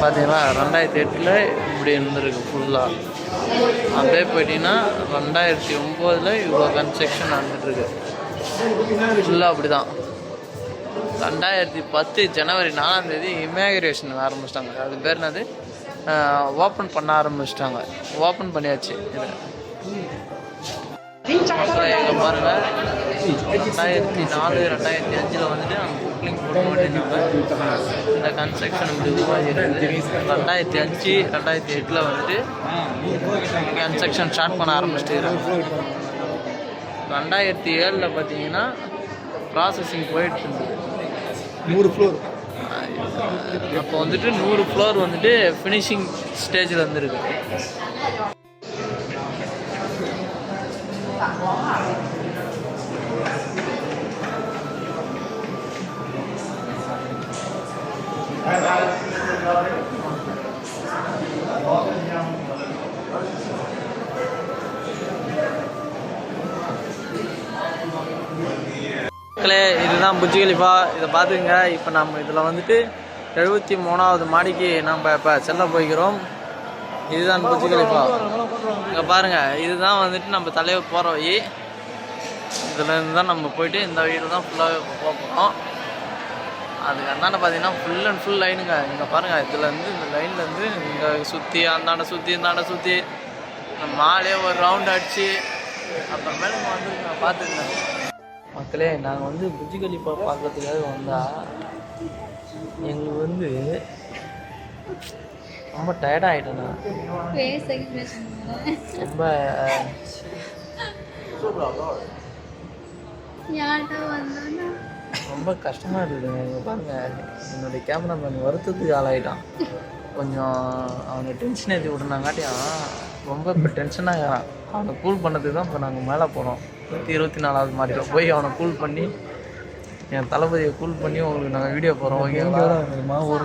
பார்த்தீங்களா? ரெண்டாயிரத்தி எட்டில் இப்படி இருந்திருக்கு ஃபுல்லாக அப்படியே போயிட்டீங்கன்னா ரெண்டாயிரத்தி ஒம்போதில் இவ்வளோ கன்ஸ்ட்ரக்ஷன் நடந்துட்டுருக்கு. ஃபுல்லாக அப்படி தான் ரெண்டாயிரத்தி பத்து ஜனவரி நாலாம் தேதி இமேகிரேஷன் ஆரம்பிச்சிட்டாங்க. அது பேர் என்னது? ஓப்பன் பண்ண ஆரம்பிச்சிட்டாங்க. ஓப்பன் பண்ணியாச்சு இதை. மக்களை எங்கே பாருங்கள் ரெண்டாயிரத்தி நாலு ரெண்டாயிரத்தி அஞ்சில் வந்துட்டு அவங்க புக்லிங் போட்டு ஓட்டிருந்தாங்க இந்த கன்ஸ்ட்ரக்ஷன் இப்படி உருவாகிருக்கு ரெண்டாயிரத்தி அஞ்சு ரெண்டாயிரத்தி எட்டில் வந்துட்டு கன்ஸ்ட்ரக்ஷன் ஸ்டார்ட் பண்ண ஆரம்பிச்சிட்டு ரெண்டாயிரத்தி ஏழில் பார்த்தீங்கன்னா ப்ராசஸிங் போயிட்டு இருந்தது. நூறு ஃப்ளோர் அப்போ வந்துட்டு நூறு ஃப்ளோர் வந்துட்டு ஃபினிஷிங் ஸ்டேஜில் வந்துருக்கு மக்களே இதுதான் புஜ் கலிஃபா இதை பார்த்துங்க இப்போ நம்ம இதில் வந்துட்டு எழுபத்தி மூணாவது மாடிக்கு நம்ம இப்போ செல்ல போய்க்கிறோம் இதுதான் புஜ் கலிஃபா. இங்கே பாருங்கள் இதுதான் வந்துட்டு நம்ம தலைவர் போகிற வழி. இதில் இருந்து தான் நம்ம போயிட்டு இந்த வழியில் தான் ஃபுல்லாக போக போகிறோம் அதுக்கு அந்தாண்ட பார்த்தீங்கன்னா ஃபுல் அண்ட் ஃபுல் லைனுங்க இங்கே பாருங்கள் இதுலேருந்து இந்த லைன்லேருந்து இங்கே சுற்றி அந்தாண்ட சுற்றி இந்தாண்ட சுற்றி மாலே ஒரு ரவுண்ட் அடிச்சு அப்புறமேல இங்கே வந்துருங்க பார்த்துங்க மக்களே நாங்கள் வந்து புஜ் கலிஃபா பார்க்கறதுக்காக வந்தால் எங்களுக்கு வந்து ரொம்ப டயர்ட் எக்ஸ்பிரஷன் ரொம்ப ரொம்ப கஷ்டமாக இருக்குதுங்க இங்கே பாருங்கள் என்னுடைய கேமராமேன் வருத்தத்துக்கு ஆளாயிட்டான். கொஞ்சம் அவனை டென்ஷன் ஏற்றி விட்டுனாங்காட்டியும் ரொம்ப இப்போ டென்ஷனாக அவனை கூல் பண்ணதுக்கு தான் இப்போ நாங்கள் மேலே போனோம். நூற்றி இருபத்தி நாலாவது மாடியில் போய் அவனை கூல் பண்ணி என் தளபதியை கூல் பண்ணி உங்களுக்கு நாங்கள் வீடியோ போகிறோம் ஓகேங்களா ஒரு